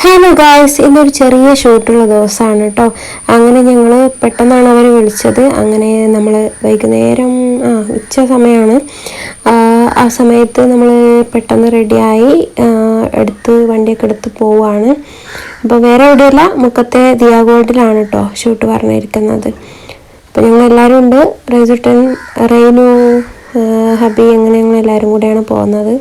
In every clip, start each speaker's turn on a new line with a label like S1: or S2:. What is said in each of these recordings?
S1: Hello guys ഇന്നൊരു ചെറിയ ഷൂട്ടുള്ള ദിവസമാണ് കേട്ടോ അങ്ങനെ ഞങ്ങൾ പെട്ടെന്നാണ് അവർ വിളിച്ചത്. അങ്ങനെ നമ്മൾ വൈകുന്നേരം ആ ഉച്ച സമയമാണ് ആ, സമയത്ത് നമ്മൾ പെട്ടെന്ന് റെഡിയായി എടുത്ത് വണ്ടിയൊക്കെ എടുത്ത് പോവുകയാണ് അപ്പോൾ വേറെ എവിടെയല്ല മുക്കത്തെ ദിയാഗോൾഡിലാണ് കേട്ടോ ഷൂട്ട് പറഞ്ഞിരിക്കുന്നത്. അപ്പോൾ ഞങ്ങൾ എല്ലാവരും ഉണ്ട്. റൈസുട്ടൻ റെയിനു ഹബി അങ്ങനെ ഞങ്ങൾ എല്ലാവരും കൂടെയാണ് പോകുന്നത്.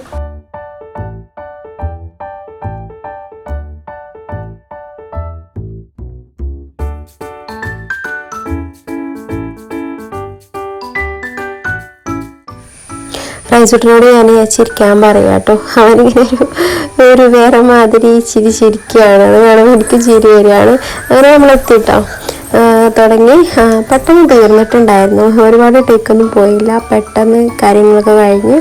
S1: റൈസുട്ടിനോട് ഞാൻ ചിരിക്കാൻ പറയാം കേട്ടോ. അവനിങ്ങനെ ഒരു ഒരു വേറെ മാതിരി ചിരി ചിരിക്കുകയാണ്. അത് കാണുമ്പോൾ എനിക്ക് ചിരി വരികയാണ്. അങ്ങനെ നമ്മൾ എത്തിട്ടോ തുടങ്ങി. പെട്ടെന്ന് തീർന്നിട്ടുണ്ടായിരുന്നു. ഒരുപാട് ടേക്കൊന്നും പോയില്ല. പെട്ടെന്ന് കാര്യങ്ങളൊക്കെ കഴിഞ്ഞ്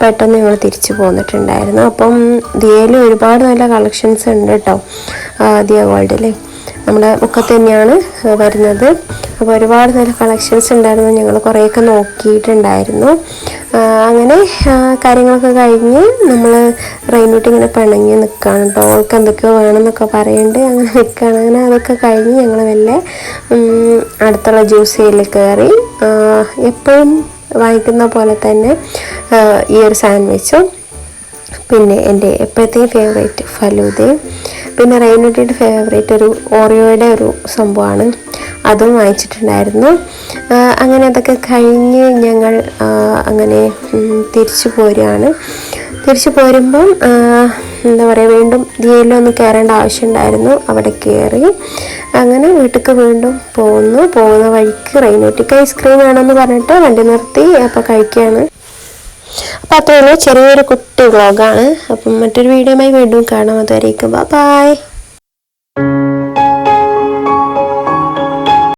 S1: പെട്ടെന്ന് ഞങ്ങൾ തിരിച്ചു പോന്നിട്ടുണ്ടായിരുന്നു. അപ്പം ദിയയിൽ ഒരുപാട് നല്ല കളക്ഷൻസ് ഉണ്ട് കേട്ടോ ദിയ ഗോൾഡിൽ നമ്മുടെ മുക്കത്ത് തന്നെയാണ് വരുന്നത്. അപ്പോൾ ഒരുപാട് നല്ല കളക്ഷൻസ് ഉണ്ടായിരുന്നു. ഞങ്ങൾ കുറേയൊക്കെ നോക്കിയിട്ടുണ്ടായിരുന്നു. അങ്ങനെ കാര്യങ്ങളൊക്കെ കഴിഞ്ഞ് നമ്മൾ റെയിനോട്ട് ഇങ്ങനെ പിണങ്ങി നിൽക്കുകയാണ് കേട്ടോ അവൾക്ക് എന്തൊക്കെയോ വേണമെന്നൊക്കെ പറയുന്നുണ്ട് അങ്ങനെ നിൽക്കുകയാണ് അങ്ങനെ അതൊക്കെ കഴിഞ്ഞ് ഞങ്ങൾ വല്ല അടുത്തുള്ള അടുത്തുള്ള ജ്യൂസിൽ കയറി. എപ്പോഴും വാങ്ങിക്കുന്ന പോലെ തന്നെ ഈ ഒരു സാൻഡ്വിച്ചും പിന്നെ എന്റെ എപ്പോഴത്തെയും ഫേവറേറ്റ് ഫലൂദയും പിന്നെ റെയിനുട്ടിയുടെ ഫേവറേറ്റ് ഒരു ഓറിയോയുടെ ഒരു സംഭവമാണ്. അതും വാങ്ങിച്ചിട്ടുണ്ടായിരുന്നു. അങ്ങനെ അതൊക്കെ കഴിഞ്ഞ് ഞങ്ങൾ അങ്ങനെ തിരിച്ചു പോരുകയാണ്. തിരിച്ചു പോരുമ്പം എന്താ പറയുക വീണ്ടും ദിയയിലൊന്ന് കയറേണ്ട ആവശ്യമുണ്ടായിരുന്നു. അവിടെ കയറി അങ്ങനെ വീട്ടിലേക്ക് വീണ്ടും പോകുന്നു പോകുന്ന വഴിക്ക് റെയിനോട്ടിക്ക് ഐസ്ക്രീം വേണമെന്ന് പറഞ്ഞിട്ട് വണ്ടി നിർത്തി അപ്പോൾ കഴിക്കുകയാണ്. അപ്പം അത്രയുള്ളൂ ചെറിയൊരു കുട്ടി വ്ളോഗാണ് അപ്പം മറ്റൊരു വീഡിയോയുമായി വീണ്ടും കാണാം. അതുവരേക്കും. ബൈ